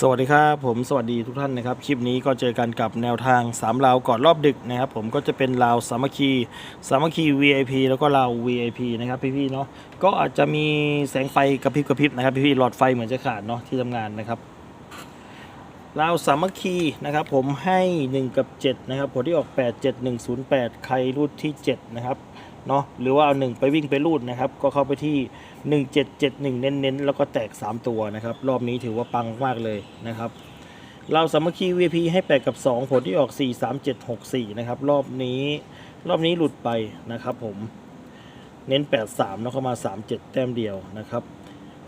สวัสดีครับผมสวัสดีทุกท่านนะครับ คลิปนี้ก็เจอกันกับแนวทาง3ลาวก่อนรอบดึกนะครับ ผมก็จะเป็นลาวสามัคคีสามัคคี VIP แล้วก็ลาว VIP นะครับพี่ๆเนาะก็อาจจะมีแสงไฟกระพริบกระพริบนะครับพี่ๆหลอดไฟเหมือนจะขาดเนาะที่ทำงานนะครับลาวสามัคคีนะครับผมให้ 1 กับ 7 นะครับผลที่ออก 8 7 1 0 8 ใครรูดที่ 7 นะครับ เนาะหรือว่าเอา1ไปวิ่งไปรูดนะครับ ก็เข้าไปที่ 1771 เน้นๆ แล้วก็แตก 3 ตัวนะครับ รอบนี้ถือว่าปังมากเลยนะครับ เราสามัคคี VP ให้ 8 กับ 2 ผลที่ออก 4 3 7 6 4 นะครับ รอบนี้รอบนี้หลุดไปนะครับผมเน้น 8 3 แล้วเข้ามา 3 7 แต้มเดียวนะครับ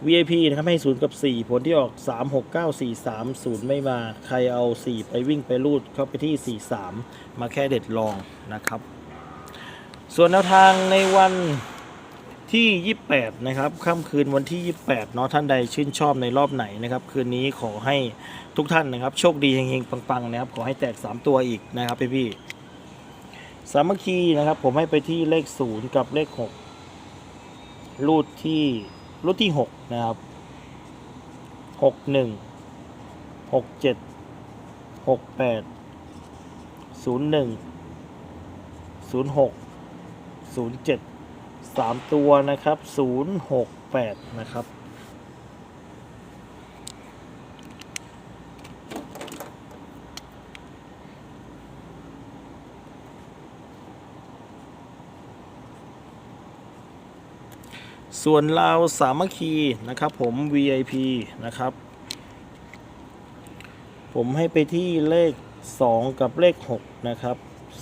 VIP นะครับให้ 0 กับ 4 ผลที่ออก 3 6 9 4 3 0 ไม่มา ใครเอา 4 ไปวิ่งไปรูดเข้าไปที่ 4 3 มาแค่เด็ดลองนะครับ ส่วนแนวทางในวันที่ 28 นะครับค่ำคืนวันที่ 28 เนาะท่านใดชื่นชอบในรอบไหนนะครับ คืนนี้ขอให้ทุกท่านนะครับ โชคดีเฮงๆปังๆนะครับ ขอให้แตก 3 ตัวอีกนะครับพี่ๆสามัคคีนะครับ ผมให้ไปที่เลข 0 กับเลข 6 รูดที่รูดที่ 6 นะครับ 61 67 68 01 06 07 3 ตัวนะครับ 068 นะครับ ส่วนลาวสามัคคีนะครับผม VIP นะครับ ผมให้ไปที่เลข 2 กับเลข 6 นะครับ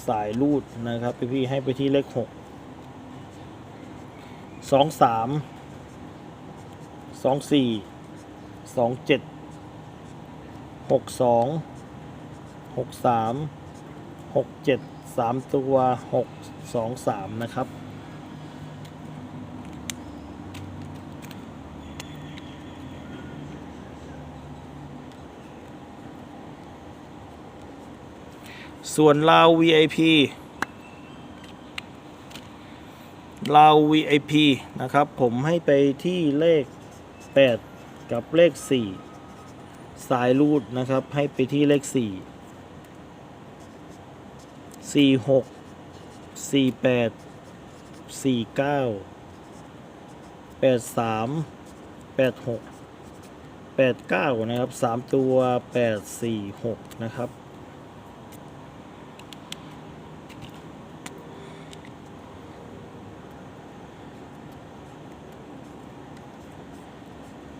สายรูดนะครับ พี่ๆให้ไปที่เลข 6 สองสามสองสี่สองเจ็ดหกสองหกสามหกเจ็ดสามตัวหกสองสามนะครับส่วนลาว VIP ลาว VIP นะครับ ผมให้ไปที่เลข 8 กับเลข 4 สายรูดนะครับ ให้ไปที่เลข 4 4 6 4 8 4 9 8 3 8 6 8 9 นะครับ 3 ตัว 8 4 6 นะครับ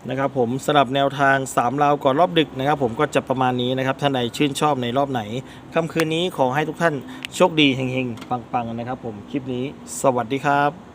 นะครับผมสำหรับแนวทาง 3 ราวก่อนรอบดึกนะครับ ผมก็จะประมาณนี้นะครับท่านใดชื่นชอบในรอบไหนค่ำคืนนี้ขอให้ทุกท่านโชคดีเฮงๆปังๆนะครับ ผมคลิปนี้ สวัสดีครับ